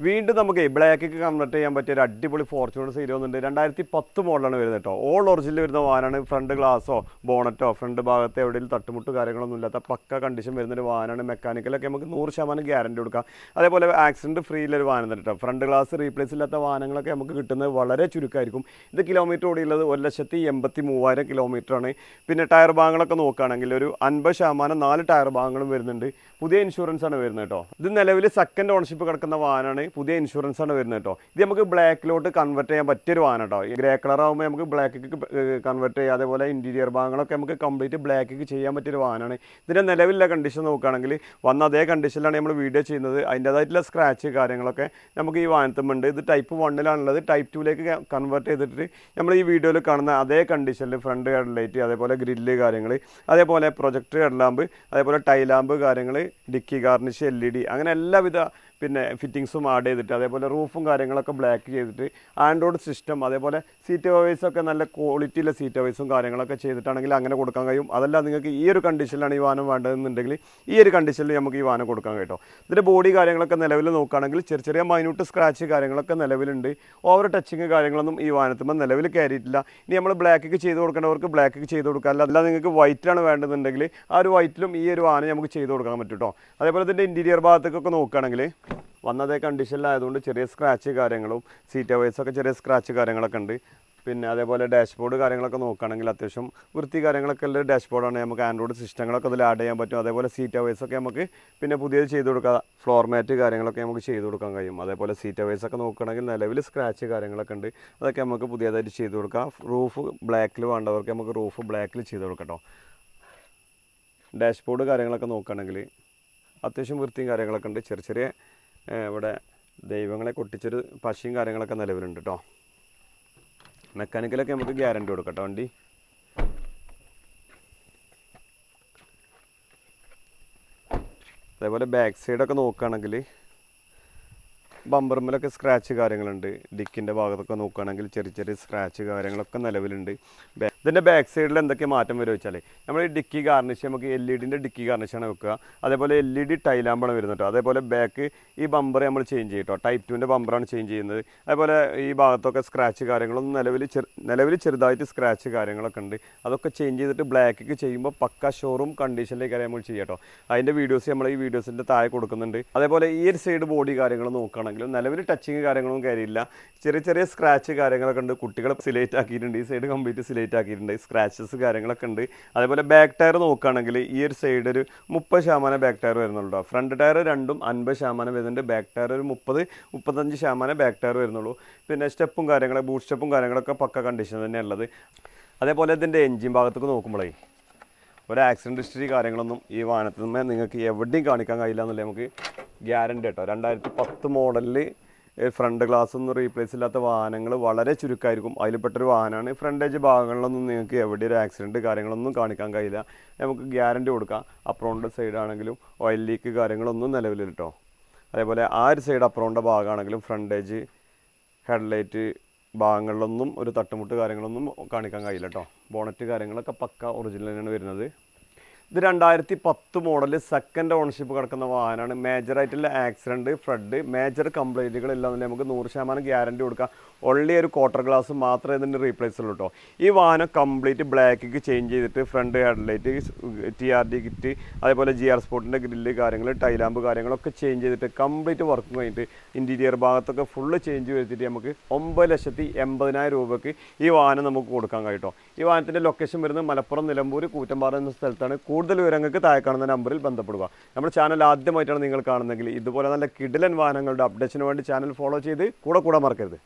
വീണ്ടും നമുക്ക് black convert ചെയ്യാൻ പറ്റിയ ഒരു അടിപൊളി ഫോർച്യൂണർ സീരി വന്നിട്ടുണ്ട്. രണ്ടായിരത്തി പത്ത് മോഡലാണ് വരുന്നത് കേട്ടോ. ഓൾ ഒറിജിനൽ വരുന്ന വാഹനമാണ് ഫ്രണ്ട് ഗ്ലാസോ ബോണറ്റോ ഫ്രണ്ട് ഭാഗത്തെ എവിടെയും തട്ടുമുട്ട് കാര്യങ്ങളൊന്നും ഇല്ലാത്ത പക്ക കണ്ടീഷൻ വരുന്ന ഒരു വാഹനമാണ് മെക്കാനിക്കലൊക്കെ നമുക്ക് നൂറ് ശതമാനം ഗ്യാരണ്ടി കൊടുക്കാം. അതേപോലെ ആക്സിഡന്റ് ഉള്ളൊരു തന്നെ കേട്ടോ. ഫ്രണ്ട് ഗ്ലാസ് റീപ്ലേസ് ഇല്ലാത്ത വാഹനങ്ങളൊക്കെ നമുക്ക് കിട്ടുന്നത് വളരെ ചുരുക്കമായിരിക്കും ഇത് കിലോമീറ്റർ ഓടിയുള്ളത് ഒരു ലക്ഷത്തി എൺപത്തി മൂവായിരം കിലോമീറ്ററാണ് പിന്നെ ടയർ ഭാഗങ്ങളൊക്കെ നോക്കുകയാണെങ്കിൽ ഒരു അൻപത് ശതമാനം നാല് ടയർ ഭാഗങ്ങളും വരുന്നുണ്ട്. പുതിയ ഇൻഷുറൻസ് ആണ് വരുന്നത് കേട്ടോ. ഇത് നിലവിൽ സെക്കൻഡ് ഓണർഷിപ്പ് കിടക്കുന്ന വാഹനമാണ് പുതിയ ഇൻഷുറൻസ് ആണ് വരുന്നത് കേട്ടോ. ഇത് നമുക്ക് ബ്ലാക്കിലോട്ട് കൺവെർട്ട് ചെയ്യാൻ പറ്റിയൊരു വാഹനം കേട്ടോ. ഗ്രേ കളർ ആകുമ്പോൾ നമുക്ക് ബ്ലാക്കിക്ക് കൺവെർട്ട് ചെയ്യാം. അതേപോലെ ഇന്റീരിയർ ഭാഗങ്ങളൊക്കെ നമുക്ക് കംപ്ലീറ്റ് ബ്ലാക്കിക്ക് ചെയ്യാൻ പറ്റിയൊരു വാഹനമാണ്. ഇതിന്റെ നിലവിലുള്ള കണ്ടീഷൻ നോക്കുകയാണെങ്കിൽ വന്ന അതേ കണ്ടീഷനിലാണ് നമ്മൾ വീഡിയോ ചെയ്യുന്നത്. അതിന്റേതായിട്ടുള്ള സ്ക്രാച്ച് കാര്യങ്ങളൊക്കെ നമുക്ക് ഈ വാഹനത്തുമുണ്ട് ഇത് ടൈപ്പ് വണ്ണിലാണുള്ളത് ടൈപ്പ് ടൂലേക്ക് കൺവെർട്ട് ചെയ്തിട്ട് നമ്മൾ ഈ വീഡിയോയിൽ കാണുന്ന അതേ കണ്ടീഷനിൽ ഫ്രണ്ട് ഹെഡ്ലൈറ്റ് അതേപോലെ ഗ്രില്ല് കാര്യങ്ങൾ അതേപോലെ പ്രൊജക്ടർ ഹെഡ്ലാമ്പ് അതേപോലെ ടൈലാമ്പ് കാര്യങ്ങൾ dickey garnish L E D അങ്ങനെ എല്ലാവിധ പിന്നെ ഫിറ്റിങ്സും ആഡ് ചെയ്തിട്ട് അതേപോലെ റൂഫും കാര്യങ്ങളൊക്കെ ബ്ലാക്ക് ചെയ്തിട്ട് ആൻഡ്രോയിഡ് സിസ്റ്റം അതേപോലെ സീറ്റ് കവേഴ്സ് ഒക്കെ നല്ല ക്വാളിറ്റിയിലെ സീറ്റ് കവേഴ്സും കാര്യങ്ങളൊക്കെ ചെയ്തിട്ടാണെങ്കിൽ അങ്ങനെ കൊടുക്കാൻ കഴിയും. അതല്ല നിങ്ങൾക്ക് ഈ ഒരു കണ്ടീഷനിലാണ് ഈ വാഹനം വേണ്ടതെന്നുണ്ടെങ്കിൽ ഈ ഒരു കണ്ടീഷനിൽ നമുക്ക് ഈ വാഹനം കൊടുക്കാൻ കേട്ടോ ഇതിന്റെ ബോഡി കാര്യങ്ങളൊക്കെ നിലവിൽ നോക്കുകയാണെങ്കിൽ ചെറിയ ചെറിയ മൈന്യൂട്ട് സ്ക്രാച്ച് കാര്യങ്ങളൊക്കെ നിലവിലുണ്ട്. ഓവർ ടച്ചിങ് കാര്യങ്ങളൊന്നും ഈ വാഹനത്തുമ്പോൾ നിലവിൽ കയറിയിട്ടില്ല. ഇനി നമ്മൾ ബ്ലാക്കിക്ക് ചെയ്ത് കൊടുക്കേണ്ടവർക്ക് ബ്ലാക്കിക്ക് ചെയ്ത് കൊടുക്കുക അല്ല അല്ല നിങ്ങൾക്ക് വൈറ്റാണ് വേണ്ടതെന്നുണ്ടെങ്കിൽ ആ ഒരു വൈറ്റിലും ഈ ഒരു വാഹനം നമുക്ക് ചെയ്ത് കൊടുക്കാൻ പറ്റും കേട്ടോ അതേപോലെ ഇതിന്റെ ഇന്റീരിയർ ഭാഗത്തേക്കൊക്കെ നോക്കുകയാണെങ്കിൽ വന്നതേ കണ്ടീഷനിലായതുകൊണ്ട് ചെറിയ സ്ക്രാച്ച് കാര്യങ്ങളും സീറ്റ് ഒക്കെ ചെറിയ സ്ക്രാച്ച് കാര്യങ്ങളൊക്കെ ഉണ്ട്. പിന്നെ അതേപോലെ ഡാഷ്ബോർഡ് കാര്യങ്ങളൊക്കെ നോക്കുകയാണെങ്കിൽ അത്യാവശ്യം വൃത്തി കാര്യങ്ങളൊക്കെ ഉള്ള ഡാഷ്ബോർഡാണ് നമുക്ക് ആൻഡ്രോയിഡ് സിസ്റ്റങ്ങളൊക്കെ അതിൽ ആഡ് ചെയ്യാൻ പറ്റും. അതേപോലെ സീറ്റ് ഒക്കെ നമുക്ക് പിന്നെ പുതിയത് ചെയ്ത് കൊടുക്കാം. ഫ്ലോർ മാറ്റ് കാര്യങ്ങളൊക്കെ നമുക്ക് ചെയ്ത് കൊടുക്കാൻ കഴിയും. അതേപോലെ സീറ്റ് ഒക്കെ നോക്കുകയാണെങ്കിൽ നിലവിൽ സ്ക്രാച്ച് കാര്യങ്ങളൊക്കെ ഉണ്ട്. അതൊക്കെ നമുക്ക് പുതിയതായിട്ട് ചെയ്ത് കൊടുക്കാം. റൂഫ് ബ്ലാക്കിൽ വേണ്ടവർക്ക് നമുക്ക് റൂഫ് ബ്ലാക്കിൽ ചെയ്ത് കൊടുക്കട്ടോ കേട്ടോ ഡാഷ്ബോർഡ് കാര്യങ്ങളൊക്കെ നോക്കുകയാണെങ്കിൽ അത്യാവശ്യം വൃത്തിയും കാര്യങ്ങളൊക്കെ ഉണ്ട്. ചെറിയ ചെറിയ ഇവിടെ ദൈവങ്ങളെ കൊട്ടിച്ചൊരു പശയും കാര്യങ്ങളൊക്കെ നിലവിലുണ്ട് കേട്ടോ മെക്കാനിക്കലൊക്കെ നമുക്ക് ഗ്യാരണ്ടി കൊടുക്കാം കേട്ടോ വണ്ടി. അതേപോലെ ബാക്ക് സൈഡൊക്കെ നോക്കുകയാണെങ്കിൽ ബമ്പർമിലൊക്കെ സ്ക്രാച്ച് കാര്യങ്ങളുണ്ട്. ഡിക്കിന്റെ ഭാഗത്തൊക്കെ നോക്കുകയാണെങ്കിൽ ചെറിയ ചെറിയ സ്ക്രാച്ച് കാര്യങ്ങളൊക്കെ നിലവിലുണ്ട്. ഇതിന്റെ ബാക്ക് സൈഡിൽ എന്തൊക്കെ മാറ്റം വരുമോ വെച്ചാൽ നമ്മൾ ഈ ഡിക്കി ഗാർണിഷ് നമുക്ക് എൽ ഇ ഡിന്റെ ഡിക്കി ഗാർണിഷാണ് വെക്കുക. അതേപോലെ എൽ ഇ ഡി ടൈലാമ്പാണ് വരുന്നത് കേട്ടോ അതേപോലെ ബാക്ക് ഈ ബമ്പർ നമ്മൾ ചേഞ്ച് ചെയ്യും കേട്ടോ ടൈപ്പ് ടുവിന്റെ ബമ്പറാണ് ചേഞ്ച് ചെയ്യുന്നത്. അതേപോലെ ഈ ഭാഗത്തൊക്കെ സ്ക്രാച്ച് കാര്യങ്ങളൊന്നും നിലവിൽ ചെറു നിലവിൽ ചെറുതായിട്ട് സ്ക്രാച്ച് കാര്യങ്ങളൊക്കെ ഉണ്ട്. അതൊക്കെ ചേഞ്ച് ചെയ്തിട്ട് ബ്ലാക്കിക്ക് ചെയ്യുമ്പോൾ പക്ക ഷോറൂം കണ്ടീഷനിലേക്ക് നമ്മൾ ചെയ്യാം കേട്ടോ അതിന്റെ വീഡിയോസ് നമ്മൾ ഈ വീഡിയോസിന്റെ താഴെ കൊടുക്കുന്നുണ്ട്. അതേപോലെ ഈ ഒരു സൈഡ് ബോഡി കാര്യങ്ങൾ നോക്കുകയാണെങ്കിലും നിലവിൽ ടച്ചിങ് കാര്യങ്ങളൊന്നും കാര്യമില്ല. ചെറിയ ചെറിയ സ്ക്രാച്ച് കാര്യങ്ങളൊക്കെ ഉണ്ട്. കുട്ടികളെ സിലേറ്റ് ആക്കിയിട്ടുണ്ട്. ഈ സൈഡ് കംപ്ലീറ്റ് സിലേറ്റ് ആക്കിയിട്ടുണ്ട് സ്ക്രാച്ചസ് കാര്യങ്ങളൊക്കെ ഉണ്ട്. അതേപോലെ ബാക്ക് ടയർ നോക്കുകയാണെങ്കിൽ ഈ ഒരു സൈഡ് ഒരു മുപ്പത് ശതമാനം ബാക്ക് ടയർ വരുന്നുള്ളൂ. ഫ്രണ്ട് ടയർ രണ്ടും അൻപത് ശതമാനം വരുന്നുണ്ട്. ബാക്ക് ടയർ ഒരു മുപ്പത് മുപ്പത്തഞ്ച് ശതമാനം ബാക്ക് ടയർ വരുന്നുള്ളൂ. പിന്നെ സ്റ്റെപ്പും കാര്യങ്ങൾ ബൂട്ട് സ്റ്റെപ്പും കാര്യങ്ങളൊക്കെ പക്ക കണ്ടീഷൻ ഉള്ളത്. അതേപോലെ ഇതിന്റെ എൻജിൻ ഭാഗത്തേക്ക് നോക്കുമ്പോഴേ ഒരു ആക്സിഡന്റ് ഹിസ്റ്ററി കാര്യങ്ങളൊന്നും ഈ വാഹനത്തിന്മേ നിങ്ങൾക്ക് എവിടെയും കാണിക്കാൻ കഴിയില്ല എന്നുള്ളത് നമുക്ക് ഗ്യാരണ്ടി കേട്ടോ രണ്ടായിരത്തി പത്ത് മോഡലിൽ ഫ്രണ്ട് ഗ്ലാസ് ഒന്നും റീപ്ലേസ് ഇല്ലാത്ത വാഹനങ്ങൾ വളരെ ചുരുക്കമായിരിക്കും. അതിൽപ്പെട്ടൊരു വാഹനമാണ്. ഫ്രണ്ടേജ് ഭാഗങ്ങളിലൊന്നും നിങ്ങൾക്ക് എവിടെ ഒരു ആക്സിഡന്റ് കാര്യങ്ങളൊന്നും കാണിക്കാൻ കഴിയില്ല. നമുക്ക് ഗ്യാരണ്ടി കൊടുക്കാം. അപ്രോണ്ട് സൈഡ് ആണെങ്കിലും ഓയിൽ ലീക്ക് കാര്യങ്ങളൊന്നും നിലവിൽ കേട്ടോ അതേപോലെ ആ ഒരു സൈഡ് അപ്രോണിന്റെ ഭാഗമാണെങ്കിലും ഫ്രണ്ടേജ് ഹെഡ്ലൈറ്റ് ഭാഗങ്ങളിലൊന്നും ഒരു തട്ടുമുട്ട് കാര്യങ്ങളൊന്നും കാണിക്കാൻ കഴിയില്ല കേട്ടോ ബോണറ്റ് കാര്യങ്ങളൊക്കെ പക്ക ഒറിജിനൽ തന്നെയാണ് വരുന്നത്. ഇത് രണ്ടായിരത്തി പത്ത് മോഡൽ സെക്കൻഡ് ഓണർഷിപ്പ് കിടക്കുന്ന വാഹനമാണ്. മേജറായിട്ടുള്ള ആക്സിഡന്റ് ഫ്ലഡ് മേജർ കംപ്ലൈന്റുകളെല്ലാം തന്നെ നമുക്ക് നൂറ് ശതമാനം ഗ്യാരണ്ടി കൊടുക്കാം. ഒള്ളി ഒരു ക്വാർട്ടർ ഗ്ലാസ് മാത്രമേ ഇതിന്റെ റീപ്ലേസ് ഉള്ളൂ കേട്ടോ ഈ വാഹനം കംപ്ലീറ്റ് ബ്ലാക്കിക്ക് ചേഞ്ച് ചെയ്തിട്ട് front headlight T R D kit അതേപോലെ ജി ആർ സ്പോർട്ടിന്റെ ഗ്രില്ല് കാര്യങ്ങൾ ടൈലാമ്പ് കാര്യങ്ങളൊക്കെ ചേഞ്ച് ചെയ്തിട്ട് കംപ്ലീറ്റ് വർക്ക് കഴിഞ്ഞിട്ട് ഇന്റീരിയർ ഭാഗത്തൊക്കെ ഫുള്ള് ചേഞ്ച് വരുത്തിയിട്ട് നമുക്ക് ഒമ്പത് ലക്ഷത്തി എൺപതിനായിരം രൂപയ്ക്ക് ഈ വാഹനം നമുക്ക് കൊടുക്കാൻ കഴിയും കേട്ടോ ഈ വാഹനത്തിന്റെ ലൊക്കേഷൻ വരുന്നത് മലപ്പുറം നിലമ്പൂർ കൂറ്റമ്പാറ എന്ന സ്ഥലത്താണ്. കൂടുതൽ വിവരങ്ങൾക്ക് താഴെ കാണുന്ന നമ്പറിൽ ബന്ധപ്പെടുക. നമ്മുടെ ചാനൽ ആദ്യമായിട്ടാണ് നിങ്ങൾ കാണുന്നതെങ്കിൽ ഇതുപോലെ നല്ല കിടിലൻ വാഹനങ്ങളുടെ അപ്ഡേഷന് വേണ്ടി ചാനൽ ഫോളോ ചെയ്ത് കൂടെ കൂടെ മറക്കരുത്.